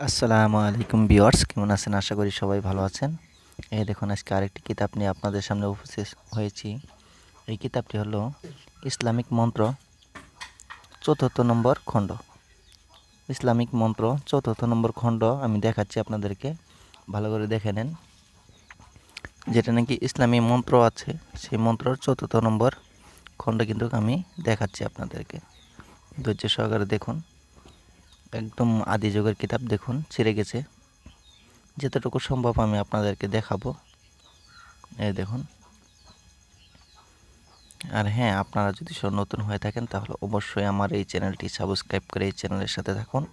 আসসালামু আলাইকুম ভিউয়ার্স, কেমন আছেন? আশা করি সবাই ভালো আছেন। এই দেখুন, আজকে আরেকটি কিতাব নিয়ে আপনাদের সামনে উপস্থিত হয়েছি। এই কিতাবটি হলো ইসলামিক মন্ত্র, চতুর্থ নম্বর খণ্ড। ইসলামিক মন্ত্র, চতুর্থ নম্বর খণ্ড আমি দেখাচ্ছি আপনাদেরকে। ভালো করে দেখে নেন। যেটা নাকি ইসলামী মন্ত্র আছে, সেই মন্ত্রর চতুর্থ নম্বর খণ্ড কিন্তু আমি দেখাচ্ছি আপনাদেরকে। ধৈর্য সহকারে দেখুন। একদম আদি যুগের কিতাব দেখুন, ছিঁড়ে গেছে। যতটুকু সম্ভব আমি আপনাদেরকে দেখাবো। এই দেখুন। আর হ্যাঁ আপনারা যদি সব নতুন হয়ে থাকেন, তাহলে অবশ্যই আমার এই চ্যানেলটি সাবস্ক্রাইব করে এই চ্যানেলের সাথে থাকুন।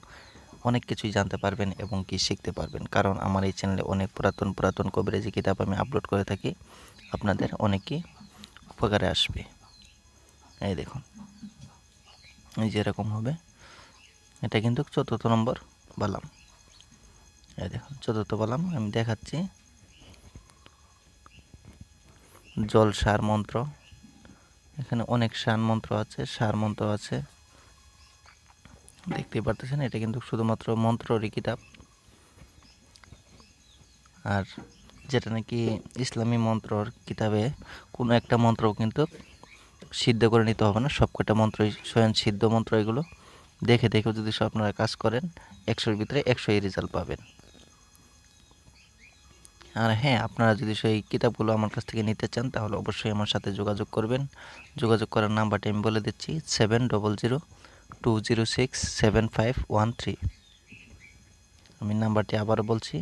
অনেক কিছুই জানতে পারবেন এবং কি শিখতে পারবেন। কারণ আমার এই চ্যানেলে অনেক পুরাতন পুরাতন কবিরাজি কিতাব আমি আপলোড করে থাকি। আপনাদের অনেকই উপকারে আসবে। এই দেখুন। এই যেরকম হবে। এটা কিন্তু চতুর্থ নম্বর বালাম। এই দেখুন, চতুর্থ বালাম, আমি দেখাচ্ছি। জল সার মন্ত্র। এখানে অনেক সার মন্ত্র আছে, সার মন্ত্র আছে। দেখতেই পারতেছেন, এটা কিন্তু শুধুমাত্র মন্ত্ররই কিতাব। আর যেটা নাকি ইসলামী মন্ত্রর কিতাবে কোনো একটা মন্ত্র কিন্তু সিদ্ধ করে নিতে হবে না, সবকটা মন্ত্রই স্বয়ং সিদ্ধ মন্ত্র এগুলো। দেখে দেখেও যদি সব আপনারা কাজ করেন, একশোর ভিতরে একশোই রেজাল্ট পাবেন। আর হ্যাঁ আপনারা যদি সেই কিতাবগুলো আমার কাছ থেকে নিতে চান, তাহলে অবশ্যই আমার সাথে যোগাযোগ করবেন। যোগাযোগ করার নাম্বারটি আমি বলে দিচ্ছি seven double zero two zero six seven five one three আমি নাম্বারটি আবারও বলছি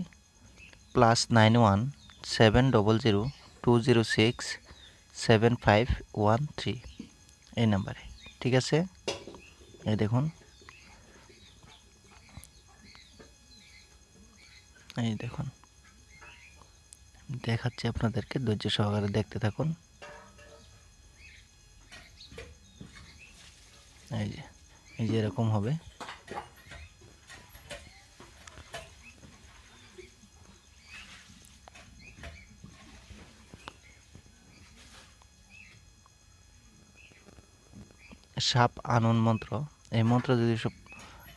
plus nine one seven double zero two zero six seven five one three এই নাম্বারে, ঠিক আছে? এই দেখুন এই দেখুন। দেখাচ্ছি আপনাদেরকে, ধৈর্য সহকারে দেখতে থাকুন। এই যে এই যে এরকম হবে। সাপ আনন মন্ত্র। এই মন্ত্র যদি সব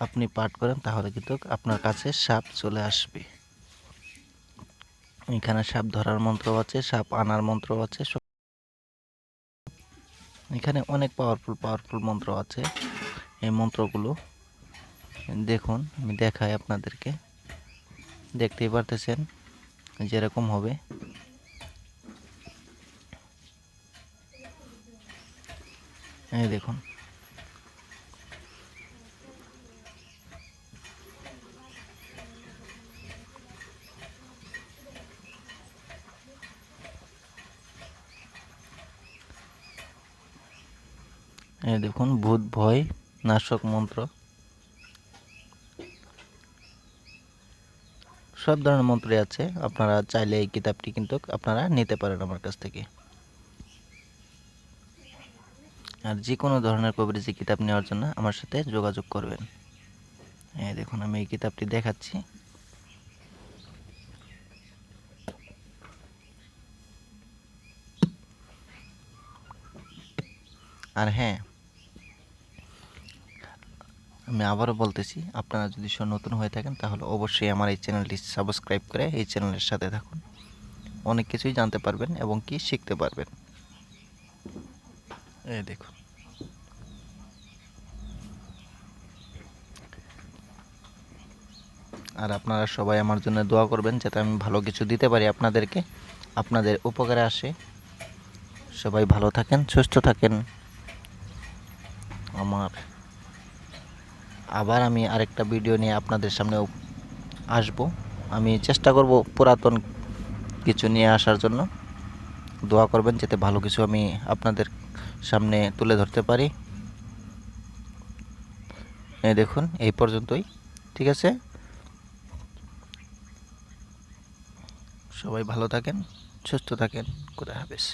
আপনি পাঠ করেন, তাহলে কিন্তু আপনার কাছে সাপ চলে আসবে। এখানে সাপ ধরার মন্ত্র আছে, সাপ আনার মন্ত্র আছে এখানে অনেক পাওয়ারফুল পাওয়ারফুল মন্ত্র আছে এই মন্ত্রগুলো। দেখুন, আমি দেখাই আপনাদেরকে। দেখতেই পারতেছেন যেরকম হবে। এই দেখুন। এই দেখুন, ভূত, ভয়, নাশক মন্ত্র। সব ধরনের মন্ত্রই আছে, আপনারা চাইলে এই কিতাবটি কিন্তু আপনারা নিতে পারেন আমার কাছ থেকে। আর যে কোনো ধরনের কবিরাজি কিতাব নেওয়ার জন্য আমার সাথে যোগাযোগ করবেন। এই দেখুন, আমি এই কিতাবটি দেখাচ্ছি। আর হ্যাঁ আমি আবারও বলতেছি, আপনারা যদি নতুন হয়ে থাকেন, তাহলে অবশ্যই আমার এই চ্যানেলটি সাবস্ক্রাইব করে এই চ্যানেলের সাথে থাকুন। অনেক কিছুই জানতে পারবেন এবং কি শিখতে পারবেন। এই দেখুন। আর আপনারা সবাই আমার জন্য দোয়া করবেন যাতে আমি ভালো কিছু দিতে পারি আপনাদেরকে। আপনাদের উপকারে আসে। সবাই ভালো থাকেন, সুস্থ থাকেন। আমার আবার আমি আরেকটা ভিডিও নিয়ে আপনাদের সামনে আসব। আমি চেষ্টা করব পুরাতন কিছু নিয়ে আসার জন্য। দোয়া করবেন যাতে ভালো কিছু আমি আপনাদের সামনে তুলে ধরতে পারি। এই দেখুন, এই পর্যন্তই, ঠিক আছে? সবাই ভালো থাকেন, সুস্থ থাকেন কোথায় হাফেজ।